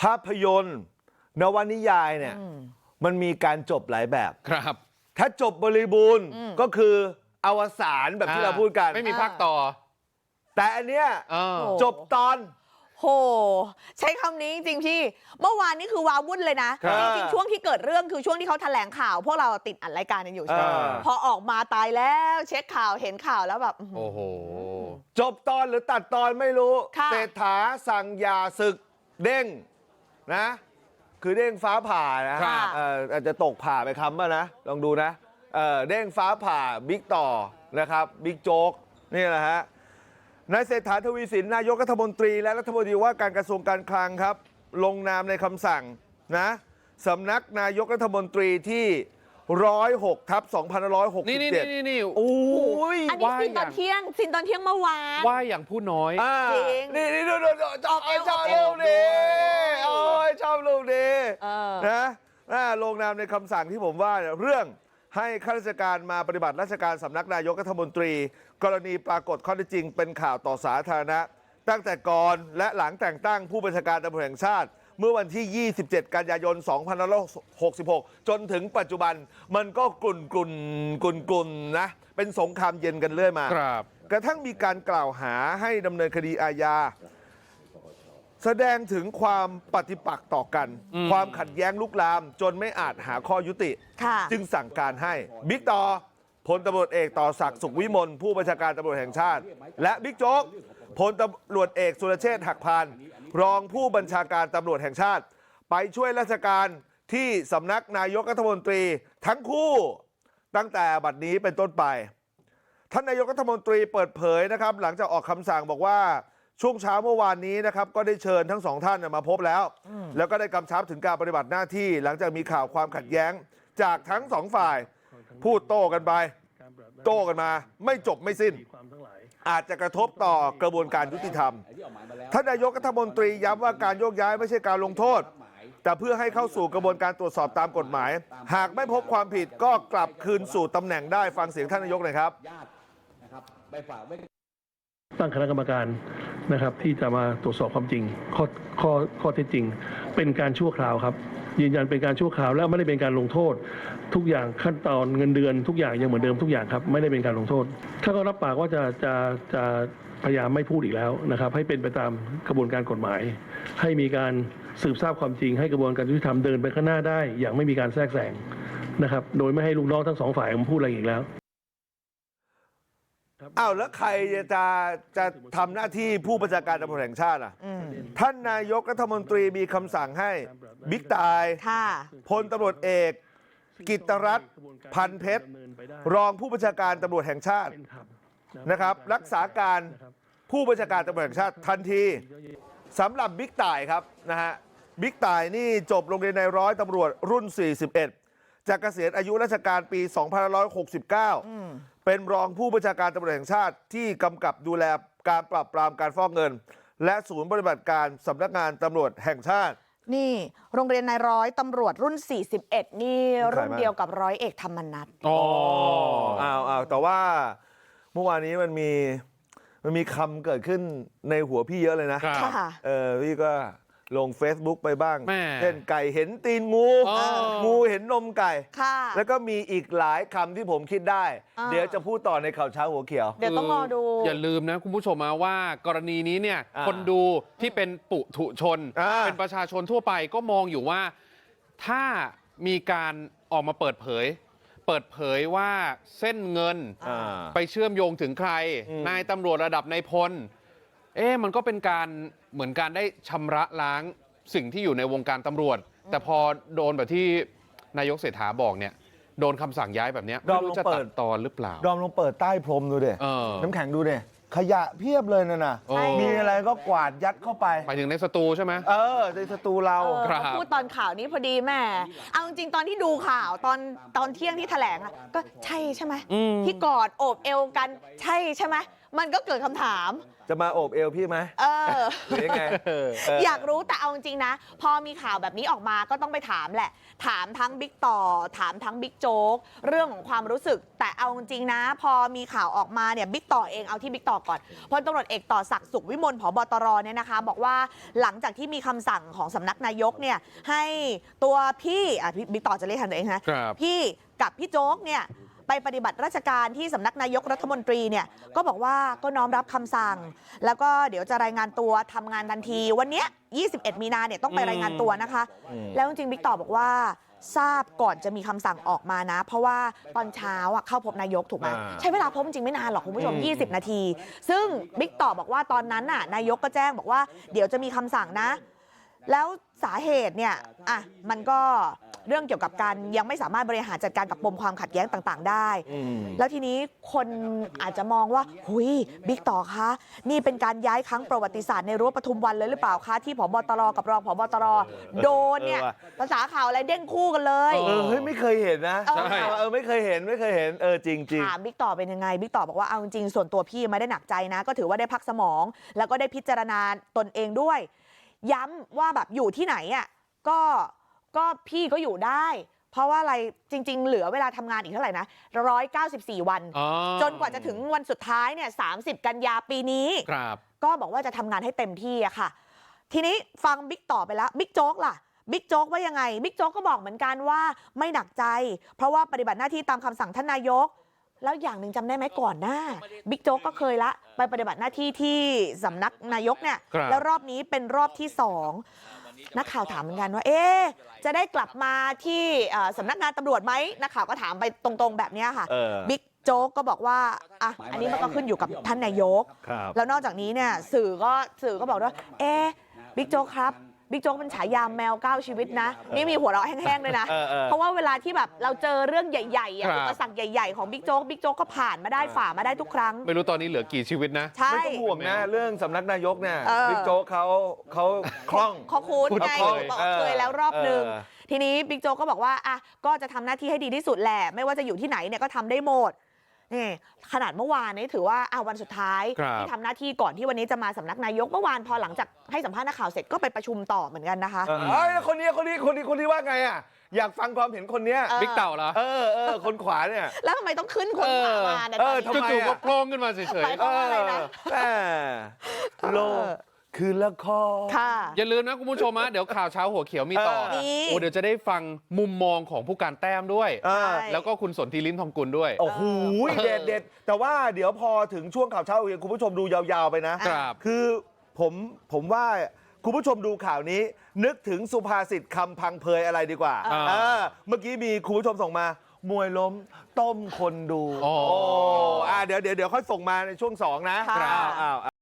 ภาพยนตร์นวนิยายเนี่ยมันมีการจบหลายแบบครับ ถ้าจบบริบูรณ์ก็คืออวสานแบบที่เราพูดกัน ไม่มีภาคต่อ แต่อันเนี้ยเออโอ้จบตอนโห ใช้คำนี้จริงๆพี่ เมื่อวานนี่คือว้าวุ่นเลยนะครับจริงๆช่วงที่เกิดเรื่องคือช่วงที่เขาแถลงข่าว พวกเราติดอัดรายการกันอยู่ใช่ไหมเออพอออกมาตายแล้วเช็คข่าวเห็นข่าวแล้วแบบอื้อหือโอ้โห จบตอนหรือตัดตอนไม่รู้ค่ะเศรษฐาสั่งหยาศึกเด้ง นะคือเด้งฟ้าผ่านะครับเอ่ออาจจะตกผ่าไปคำป่ะนะลองดูนะเอ่อเด้งฟ้าผ่าบิ๊กต่อนะครับบิ๊กโจ๊กนี่แหละฮะนายเศรษฐาทวีสินนายกรัฐมนตรีและรัฐมนตรีว่าการกระทรวงการคลังครับ ลงนามในคำสั่งนะสำนักนายกรัฐมนตรีที่106ทับนี่นี่2567นี่นี่โอ้ยอันนี้ว่าซินตอนอย่างเที่ยงซินตอนเที่ยงเมื่อวานว่าอย่างผู้น้อยอ่าจริงนี่นี่ดูดูดูชอบเอวชอบเอลูวกนี้โอ้ยชอบลูก นี้เออนะอ่าลงนามในคำสั่งที่ผมว่าเนี่ยเรื่องให้ข้าราชการมาปฏิบัติราชการสำนักนายกรัฐมนตรี กรณีปรากฏข้อเท็จจริงเป็นข่าวต่อสาธารณะ ตั้งแต่ก่อนและหลังแต่งตั้งผู้บัญชาการตำรวจแห่งชาติ เมื่อวันที่ 27 กันยายน 2566 จนถึงปัจจุบันมันก็กลุ่นกลุ่นกลุ่นกลุ่นนะ เป็นสงครามเย็นกันเรื่อยมาครับกระทั่งมีการกล่าวหาให้ดำเนินคดีอาญา แสดงถึงความปฏิปักษ์ต่อกันอืมความขัดแย้งลุกลาม จนไม่อาจหาข้อยุติค่ะจึงสั่งการให้บิ๊กต่อพลตำรวจเอกต่อศักดิ์สุขวิมลผู้บัญชาการตำรวจแห่งชาติ และบิ๊กโจ๊กพลตำรวจเอกสุรเชษฐ์หักพานรองผู้บัญชาการตำรวจแห่งชาติ ไปช่วยราชการที่สำนักนายกรัฐมนตรีทั้งคู่ตั้งแต่บัดนี้เป็นต้นไป ท่านนายกรัฐมนตรีเปิดเผยนะครับ หลังจากออกคำสั่งบอกว่า ช่วงเช้าเมื่อวานนี้นะครับก็ได้เชิญทั้งสองท่านมาพบแล้ว แล้วก็ได้กำชับถึงการปฏิบัติหน้าที่หลังจากมีข่าวความขัดแย้งจากทั้งสองฝ่าย พูดโต้กันไป โต้กันมา ไม่จบไม่สิ้น อาจจะกระทบต่อกระบวนการยุติธรรมท่านนายกรัฐมนตรีย้ำว่าการโยกย้ายไม่ใช่การลงโทษ แต่เพื่อให้เข้าสู่กระบวนการตรวจสอบตามกฎหมาย หากไม่พบความผิดก็กลับคืนสู่ตำแหน่งได้ฟังเสียงท่านนายกหน่อยครับญาตินะครับไปฝากไว้ตั้งคณะกรรมการ นะครับที่จะมาตรวจสอบความจริงข้อข้อข้อเท็จจริง เป็นการชั่วคราวครับ ยืนยันเป็นการชั่วคราวและไม่ได้เป็นการลงโทษ ทุกอย่างขั้นตอนเงินเดือนทุกอย่างยังเหมือนเดิมทุกอย่างครับไม่ได้เป็นการลงโทษ ถ้าเขารับปากว่าจะจะจะพยายามไม่พูดอีกแล้วนะครับ ให้เป็นไปตามกระบวนการกฎหมาย ให้มีการสืบทราบความจริง ให้กระบวนการยุติธรรมเดินไปข้างหน้าได้ อย่างไม่มีการแทรกแซงนะครับ โดยไม่ให้ลูกน้องทั้งสองฝ่ายมาพูดอะไรอีกแล้ว อ้าวแล้วใครจะจะทำหน้าที่ผู้บัญชาการตำรวจแห่งชาติอะอืมท่านนายกรัฐมนตรีมีคำสั่งให้บิ๊กตายค่ะพลตำรวจเอกกิตตรัตน์พันเพชรรองผู้บัญชาการตำรวจแห่งชาตินะครับ รักษาการผู้บัญชาการตำรวจแห่งชาติทันทีสำหรับบิ๊กต่ายครับนะฮะบิ๊กต่ายนี่จบโรงเรียนในร้อยตำรวจรุ่น 41 จากเกษียณอายุราชการปี 2569 เป็นรองผู้บัญชาการตำรวจแห่งชาติที่กำกับดูแลการปราบปรามการฟอกเงิน และศูนย์ปฏิบัติการสำนักงานตำรวจแห่งชาติ นี่โรงเรียนนายร้อยตำรวจรุ่น 41 นี่รุ่นใครบ้างเดียวกับร้อยเอกธรรมนัฐอ๋ออ้าวอ้าวแต่ว่าเมื่อวานนี้มันมีมันมีคำเกิดขึ้นในหัวพี่เยอะเลยนะครับค่ะเออพี่ก็ ลง Facebook ไปบ้าง แม่เช่นไก่เห็นตีนงู อ๋อ งูเห็นนมไก่ ค่ะ แล้วก็มีอีกหลายคำที่ผมคิดได้ อ่า เดี๋ยวจะพูดต่อในข่าวเช้าหัวเขียว เดี๋ยวต้องรอดู อย่าลืมนะคุณผู้ชมนะว่ากรณีนี้เนี่ยอ่าคนดูที่เป็นปุถุชน อ่า เป็นประชาชนทั่วไปก็มองอยู่ว่า ถ้ามีการออกมาเปิดเผย เปิดเผยว่าเส้นเงิน อ่า ไปเชื่อมโยงถึงใคร อืมนายตำรวจระดับนายพลเอ๊ะ มันก็เป็นการเหมือนการได้ชำระล้างสิ่งที่อยู่ในวงการตำรวจแต่พอโดนแบบที่นายกเศรษฐาบอกเนี่ยโดนคำสั่งย้ายแบบเนี้ยดไม่อมรู้ลองจะเปิตัดดตอนหรือเปล่าดอมลองเปิดใต้พรมดูดิเออน้ำแข็งดูดิขยะเพียบเลยนะน่ะโอ้มีอะไรก็กวาดยัดเข้าไปหมายถึงในสตูใช่ไหมเออในสตูเราเออครับเขาพูดตอนข่าวนี้พอดีแม่เอาจริงๆตอนที่ดูข่าวตอนตอนเที่ยงที่แถลงอะก็ใช่ใช่ไหมอืมที่กอดโอบเอวกันใช่ใช่ไหมมันก็เกิดคำถาม จะมาโอบเอวพี่ไหมเออ หรือยังไงเอยากรู้แต่เอาจริงๆนะ พอมีข่าวแบบนี้ออกมาก็ต้องไปถามแหละ ถามทั้งบิ๊กต่อ ถามทั้งบิ๊กโจ๊กเรื่องของความรู้สึก แต่เอาจริงๆนะ พอมีข่าวออกมาเนี่ยบิ๊กต่อเองเอาที่บิ๊กต่อก่อนพลตำรวจเอกต่อศักดิ์สุขวิมลผบตรเนี่ยนะคะ บอกว่าหลังจากที่มีคำสั่งของสำนักนายกเนี่ยให้ตัวพี่อะพี่บิ๊กต่อจะเรียกแทนตัวเองนะครับ พี่กับพี่โจ๊กเนี่ย ไปปฏิบัติราชการที่สำนักนายกรัฐมนตรีเนี่ยก็บอกว่าก็น้อมรับคำสั่งแล้วก็เดี๋ยวจะรายงานตัวทำงานทันทีวันเนี้ย21มีนาเนี่ยต้องไปรายงานตัวนะคะแล้วจริงๆบิ๊กต่อบอกว่าทราบก่อนจะมีคำสั่งออกมานะ เพราะว่าตอนเช้าอะเข้าพบนายกถูกไหมอ่าใช้เวลาพบจริงไม่นานหรอกคุณผู้ชมอืม20 นาที ซึ่งบิ๊กต่อบอกว่าตอนนั้นน่ะนายกก็แจ้งบอกว่าเดี๋ยวจะมีคำสั่งนะ แล้วสาเหตุเนี่ยอะมันก็เรื่องเกี่ยวกับการยังไม่สามารถบริหารจัดการกับปมความขัดแย้งต่างๆได้อืมแล้วทีนี้คนอาจจะมองว่าหุยบิ๊กต่อคะนี่เป็นการย้ายครั้งประวัติศาสตร์ในรั้วปทุมวันเลยหรือเปล่าคะที่ผบตรกับรองผบตรโดนเนี่ยเออว่ะภาษาข่าวอะไรเด้งคู่กันเลยเออเฮ้ยไม่เคยเห็นนะเออใช่เออไม่เคยเห็นไม่เคยเห็นเออจริงจริงถามบิ๊กต่อเป็นยังไงบิ๊กต่อบอกว่าเอาจริงๆส่วนตัวพี่ไม่ได้หนักใจนะ ก็ถือว่าได้พักสมอง แล้วก็ได้พิจารณาตนเองด้วย ย้ำว่าแบบอยู่ที่ไหนอะก็ก็พี่ก็อยู่ได้เพราะว่าอะไรจริงๆเหลือเวลาทำงานอีกเท่าไหร่นะ194วันอ๋อจนกว่าจะถึงวันสุดท้ายเนี่ย30กันยาปีนี้ครับก็บอกว่าจะทำงานให้เต็มที่อะค่ะทีนี้ฟังบิ๊กต่อไปแล้วบิ๊กโจ๊กล่ะบิ๊กโจ๊กว่ายังไงบิ๊กโจ๊กก็บอกเหมือนกันว่าไม่หนักใจเพราะว่าปฏิบัติหน้าที่ตามคำสั่งท่านนายก แล้วอย่างหนึ่งจำได้ไหมก่อนหน้าบิ๊กโจ๊กก็เคยละไปปฏิบัติหน้าที่ที่สำนักนายกเนี่ยครับแล้วรอบนี้เป็นรอบที่สองนักข่าวถามเหมือนกันว่าเอ๊ะจะได้กลับมาที่เอ่อสำนักงานตำรวจไหมนักข่าวก็ถามไปตรงๆแบบเนี้ยค่ะเออบิ๊กโจ๊กก็บอกว่าอะอันนี้มันก็ขึ้นอยู่กับท่านนายกครับแล้วนอกจากนี้เนี่ยสื่อก็สื่อก็บอกด้วยเอ๊ะบิ๊กโจ๊กครับบิ๊ก โจ๊กเป็นฉายาแมวเก้าชีวิตนะนี่มีหัวเราะแห้งๆด้วยนะเออเออเพราะว่าเวลาที่แบบเราเจอเรื่องใหญ่ๆอะครับอุปสรรคใหญ่ๆของบิ๊กโจ๊กบิ๊กโจ๊กก็ผ่านมาได้ฝ่ามาได้ทุกครั้ง ไม่รู้ตอนนี้เหลือกี่ชีวิตนะใช่ไม่ต้องห่วงนะเรื่องสำนักนายกเนี่ยเออบิ๊กโจ๊กเขาเขาคล่องเขาคุ้นคุ้นไงเคยบอกว่าเคยแล้วรอบหนึ่งเออทีนี้บิ๊กโจ๊กก็บอกว่าอะก็จะทำหน้าที่ให้ดีที่สุดแหละไม่ว่าจะอยู่ที่ไหนเนี่ยก็ทำได้หมด นี่ขนาดเมื่อวานนี้ถือว่าอะวันสุดท้ายครับที่ทำหน้าที่ก่อนที่วันนี้จะมาสำนักนายกเมื่อวานพอหลังจากให้สัมภาษณ์นักข่าวเสร็จก็ไปประชุมต่อเหมือนกันนะคะเออเอ้ยคนนี้คนนี้คนนี้คนนี้ว่าไงอะอยากฟังความเห็นคนเนี้ยเออบิ๊กเต่าเหรอเออเออคนขวาเนี่ยแล้วทำไมต้องขึ้นคนขวามาเนี่ยเอตออนทำไมนี้จู่ๆอะก็โผล่ขึ้นมาเฉยไปเพราะอะไรนะแม่โลก คือละคร ค่ะๆอย่าลืมนะคุณผู้ชมนะเดี๋ยวข่าวเช้าหัวเขียวมีต่อเออนี่โอ้เดี๋ยวจะได้ฟังมุมมองของผู้การแต้มด้วย อ่าใช่ แล้วก็คุณสนธิลิ้มทองกุลด้วย โอ้โหเด็ดเด็ดแต่ว่าเดี๋ยวพอถึงช่วงข่าวเช้าเองคุณผู้ชมดูยาวๆไปนะ ครับ คือผมผมว่าคุณผู้ชมดูข่าวนี้ นึกถึงสุภาษิตคำพังเพยอะไรดีกว่าอ่า เออเมื่อกี้มีคุณผู้ชมส่งมา มวยล้มต้มคนดู อ๋ออ่าเดี๋ยวเดี๋ยวเดี๋ยวค่อยส่งมาในช่วงสองนะค่ะอ้าวอ้าว